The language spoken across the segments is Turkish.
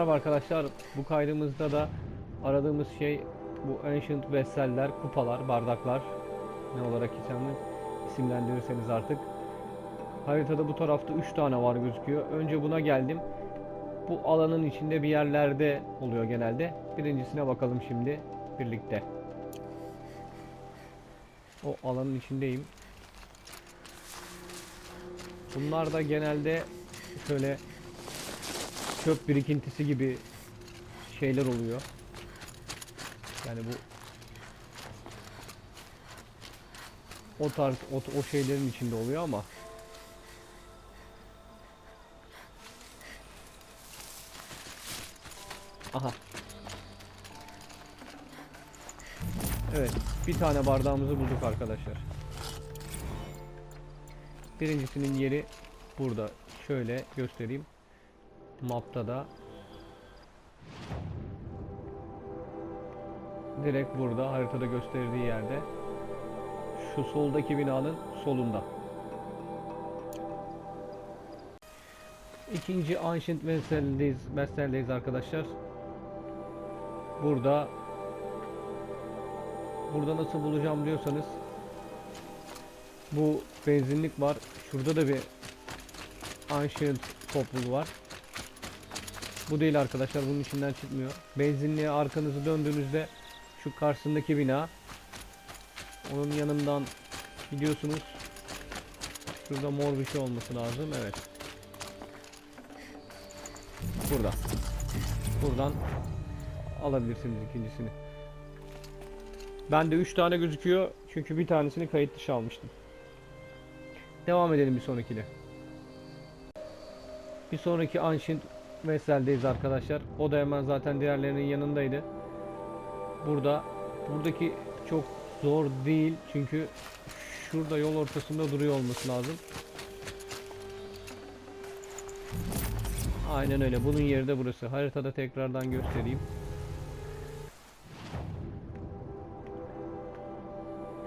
Merhaba arkadaşlar. Bu kaydımızda da aradığımız şey bu Ancient Vesseller, kupalar, bardaklar. Ne olarak isimli, isimlendirirseniz artık. Haritada bu tarafta 3 tane var gözüküyor. Önce buna geldim. Bu alanın içinde bir yerlerde oluyor genelde. Birincisine bakalım şimdi birlikte. O alanın içindeyim. Bunlar da genelde şöyle çöp birikintisi gibi şeyler oluyor. Yani bu o tarz o, o şeylerin içinde oluyor ama Aha. Evet, bir tane bardağımızı bulduk arkadaşlar. Birincisinin yeri burada. Şöyle göstereyim. Map'ta da direkt burada haritada gösterdiği yerde şu soldaki binanın solunda. İkinci Ancient Vessel'deyiz, Vessel'deyiz arkadaşlar. Burada burada nasıl bulacağım diyorsanız bu benzinlik var. Şurada da bir Ancient topluluğu var. Bu değil arkadaşlar. Bunun içinden çıkmıyor. Benzinliğe arkanızı döndüğünüzde şu karşısındaki bina onun yanından gidiyorsunuz. Şurada mor bir şey olması lazım. Evet. Burada. Buradan alabilirsiniz ikincisini. Bende 3 tane gözüküyor. Çünkü bir tanesini kayıt dışı almıştım. Devam edelim bir sonrakine. Bir sonraki Ancient Vessel'deyiz arkadaşlar. O da hemen zaten diğerlerinin yanındaydı. Burada buradaki çok zor değil çünkü şurada yol ortasında duruyor olması lazım. Aynen öyle. Bunun yeri de burası. Haritada tekrardan göstereyim.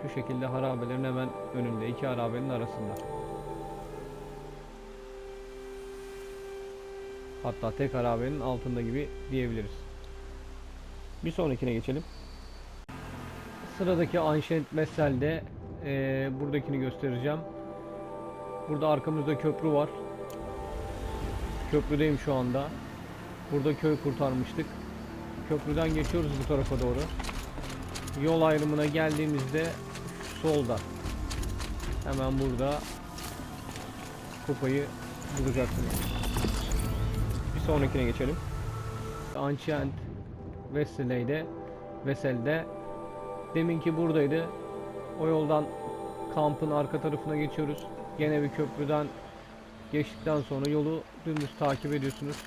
Şu şekilde harabelerin hemen önünde. iki harabenin arasında. Hatta tek harabenin altında gibi diyebiliriz. Bir sonrakine geçelim. Sıradaki Ancient Messel'de eee buradakini göstereceğim. Burada arkamızda köprü var. Köprüdeyim şu anda. Burada köy kurtarmıştık. Köprüden geçiyoruz bu tarafa doğru. Yol ayrımına geldiğimizde solda. Hemen burada kupayı bulacaksınız. Sonrakine geçelim. Ancient Vessel'de Vessel'de deminki buradaydı. O yoldan kampın arka tarafına geçiyoruz. Gene bir köprüden geçtikten sonra yolu dümdüz takip ediyorsunuz.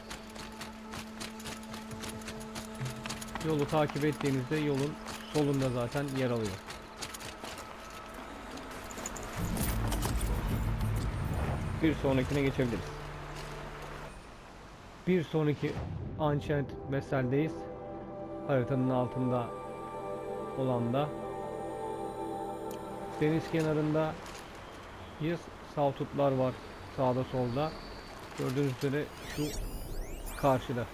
Yolu takip ettiğinizde yolun solunda zaten yer alıyor. Bir sonrakine geçebiliriz. Bir sonraki Ancient Vessel'deyiz. Haritanın altında olan da deniz kenarında yes, saltutlar var sağda solda. Gördüğünüz üzere şu karşıda.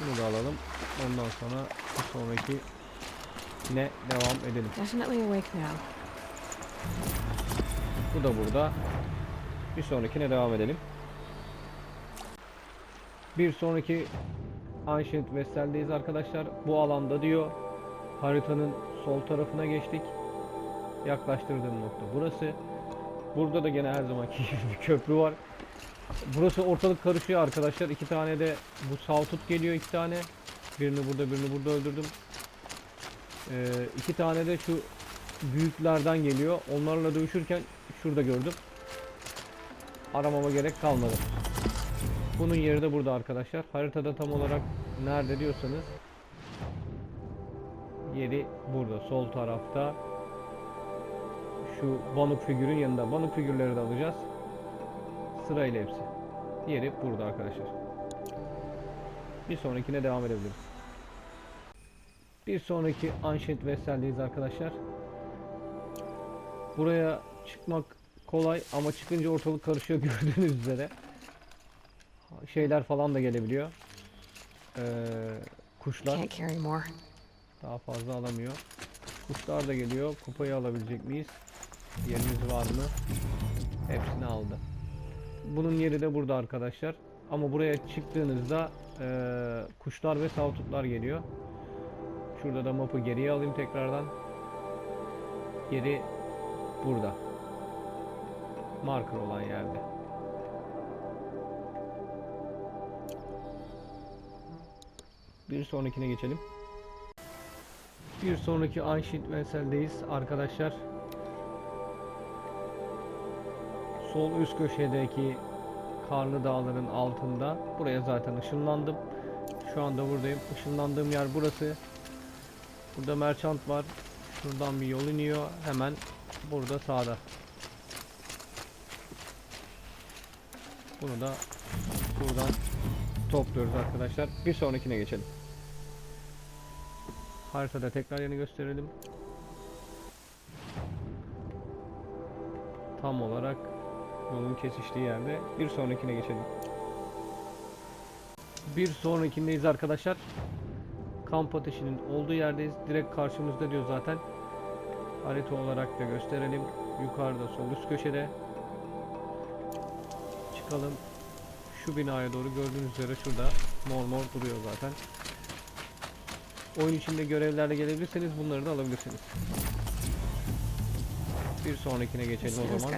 Bunu da alalım. Ondan sonra bir sonraki ne devam edelim. Definitely awake now. Bu da burada. Bir sonrakine devam edelim. Bir sonraki Ancient Vessel'deyiz arkadaşlar. Bu alanda diyor. Haritanın sol tarafına geçtik. Yaklaştırdığım nokta burası. Burada da gene her zamanki bir köprü var. Burası ortalık karışıyor arkadaşlar. İki tane de bu Sawtooth geliyor iki tane. Birini burada birini burada öldürdüm. Ee, iki tane de şu büyüklerden geliyor. Onlarla dövüşürken şurada gördüm. Aramama gerek kalmadı. Bunun yeri de burada arkadaşlar. Haritada tam olarak nerede diyorsanız yeri burada sol tarafta. Şu Banuk figürün yanında. Banuk figürleri de alacağız. Sırayla hepsi. Yeri burada arkadaşlar. Bir sonrakine devam edebiliriz. Bir sonraki Ancient Vessel'deyiz arkadaşlar. Buraya çıkmak kolay ama çıkınca ortalık karışıyor gördüğünüz üzere. Şeyler falan da gelebiliyor. Ee, kuşlar daha fazla alamıyor. Kuşlar da geliyor. Kupayı alabilecek miyiz? Yerimiz var mı? Hepsini aldı. Bunun yeri de burada arkadaşlar. Ama buraya çıktığınızda eee, kuşlar ve savtutlar geliyor. Şurada da mapı geriye alayım tekrardan. Yeri burada. Marker olan yerde. Bir sonrakine geçelim. Bir sonraki Ancient Vessel'deyiz arkadaşlar. Sol üst köşedeki karlı dağların altında. Buraya zaten ışınlandım. Şu anda buradayım. Işınlandığım yer burası. Burada merchant var. Şuradan bir yol iniyor. Hemen burada sağda. Bunu da buradan topluyoruz arkadaşlar. Bir sonrakine geçelim. Haritada tekrar yeni gösterelim. Tam olarak yolun kesiştiği yerde. Bir sonrakine geçelim. Bir sonrakindeyiz arkadaşlar. Kamp ateşinin olduğu yerdeyiz. Direkt karşımızda diyor zaten. Harita olarak da gösterelim. Yukarıda sol üst köşede. Çıkalım. Şu binaya doğru gördüğünüz üzere şurada mor mor duruyor zaten. Oyun içinde görevlerle gelebilirseniz bunları da alabilirsiniz. Bir sonrakine geçelim o zaman.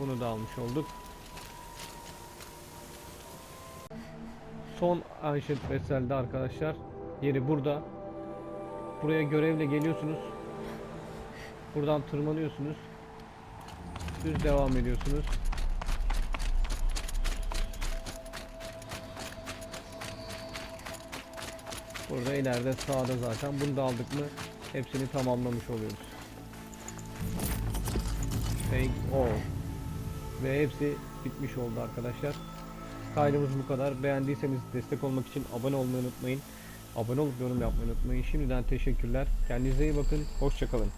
Bunu da almış olduk. Son Ancient Vessel'de arkadaşlar. Yeri burada. Buraya görevle geliyorsunuz. Buradan tırmanıyorsunuz. Düz devam ediyorsunuz. Burada ileride sağda zaten. Bunu da aldık mı hepsini tamamlamış oluyoruz. Thank all. Ve hepsi bitmiş oldu arkadaşlar. Kaydımız bu kadar. Beğendiyseniz destek olmak için abone olmayı unutmayın. Abone olup yorum yapmayı unutmayın. Şimdiden teşekkürler. Kendinize iyi bakın. Hoşçakalın.